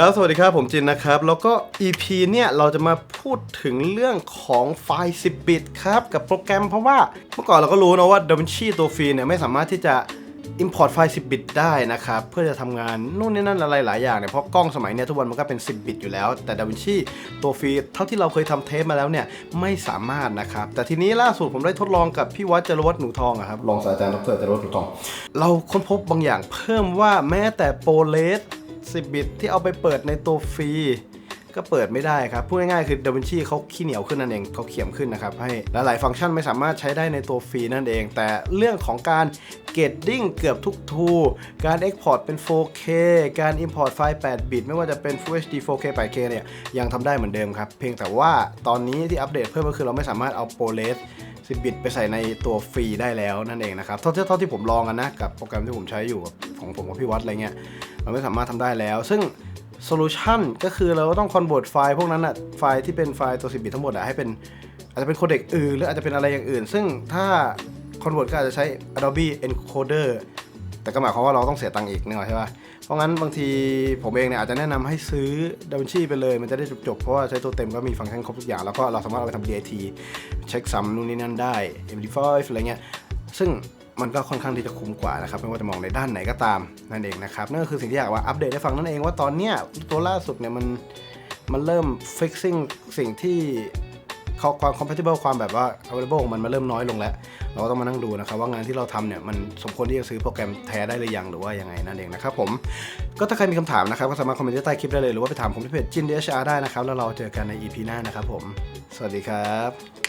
ครับ สวัสดีครับ ผมจินนะครับ แล้วก็ EP เนี่ย เราจะมาพูดถึงเรื่องของไฟล์ 10 บิตครับ กับโปรแกรมเพราะว่าเมื่อก่อนเราก็รู้นะว่า DaVinci ตัวฟรีเนี่ย ไม่สามารถที่จะ Import ไฟล์ 10 บิตได้นะครับ เพื่อจะทำงานนู่นนี่นั่นอะไรหลายอย่างเนี่ย เพราะกล้องสมัยเนี้ยทุกวันมันก็เป็น 10 บิตอยู่แล้ว แต่ DaVinci ตัวฟรีเท่าที่เราเคยทำเทปมาแล้วเนี่ย ไม่สามารถนะครับ แต่ทีนี้ล่าสุดผมได้ทดลองกับพี่วัดจรวัฒน์หนูทองอะครับรองศาสตราจารย์ดรจรวัฒน์หนูทอง เราค้นพบบางอย่างเพิ่มว่าแม้แต่โปรเลส 10 บิตที่เอาไปเปิดในตัวฟรีก็เปิดไม่ได้ครับ พูดง่ายๆคือ DaVinci เขาขี้เหนียวขึ้นนั่นเองเขาเขียมขึ้นนะครับ ให้หลายๆฟังก์ชันไม่สามารถใช้ได้ในตัวฟรีนั่นเอง แต่เรื่องของการเกตดิ้งเกือบทุกทูการ Export เป็น 4K การ Import ไฟล์ 8 บิต ไม่ว่าจะเป็น Full HD 4K 8K เนี่ย ยังทำได้เหมือนเดิมครับ เพียงแต่ว่าตอนนี้ที่อัปเดตเพิ่มก็คือเราไม่สามารถเอา ProRes 10 บิตไปใส่ในตัวฟรีได้แล้วนั่นเองนะครับเท่าที่ผมลองกันนะกับโปรแกรมที่ผมใช้อยู่ของผมกับพี่วัดอะไรเงี้ย มันไม่สามารถทำได้แล้ว ซึ่งโซลูชันก็คือเราก็ต้องคอนเวิร์ตไฟล์พวกนั้นอะไฟล์ที่เป็นไฟล์ตัว10บิตทั้งหมดอะให้เป็นอาจจะเป็นโคเด็กอื่น หรืออาจจะเป็นอะไรอย่างอื่น ซึ่งถ้าคอนเวิร์ตก็อาจจะใช้ Adobe Encoder แต่ก็หมายความว่าเราต้องเสียตังค์อีกนึกออกใช่ปะเพราะงั้นบางทีผมเองเนี่ยอาจจะแนะนำให้ซื้อ DaVinci ไปเลย มันจะได้จบๆ เพราะว่าใช้ตัวเต็มก็มีฟังก์ชันครบทุกอย่าง แล้วก็เราสามารถเอาไปทำ DIT เช็คซัมนู่นนี่นั่นได้ MD5 อะไรเงี้ย ซึ่ง มันก็ค่อนข้างที่จะคุ้มกว่านะครับไม่ว่าจะมองในด้านไหนก็ตามนั่นเองนะครับนั่นก็คือสิ่งที่อยากว่าอัปเดตให้ฟังนั่นเองว่าตอนเนี้ยตัวล่าสุดเนี่ยมันมันเริ่ม fixing สิ่งที่ความ compatible ความแบบว่า available ของมันมาเริ่มน้อยลงแล้ว เราก็ต้องมานั่งดูนะครับ ว่างานที่เราทำเนี่ย มันสมควรที่จะซื้อโปรแกรมแท้ได้หรือยังหรือว่ายังไงนั่นเองนะครับผม ก็ถ้าใครมีคำถามนะครับ ก็สามารถคอมเมนต์ใต้คลิปได้เลย หรือว่าไปถามผมที่เพจจินเดชอาร์ได้นะครับ แล้วเราเจอกันใน EP หน้านะครับผม สวัสดีครับ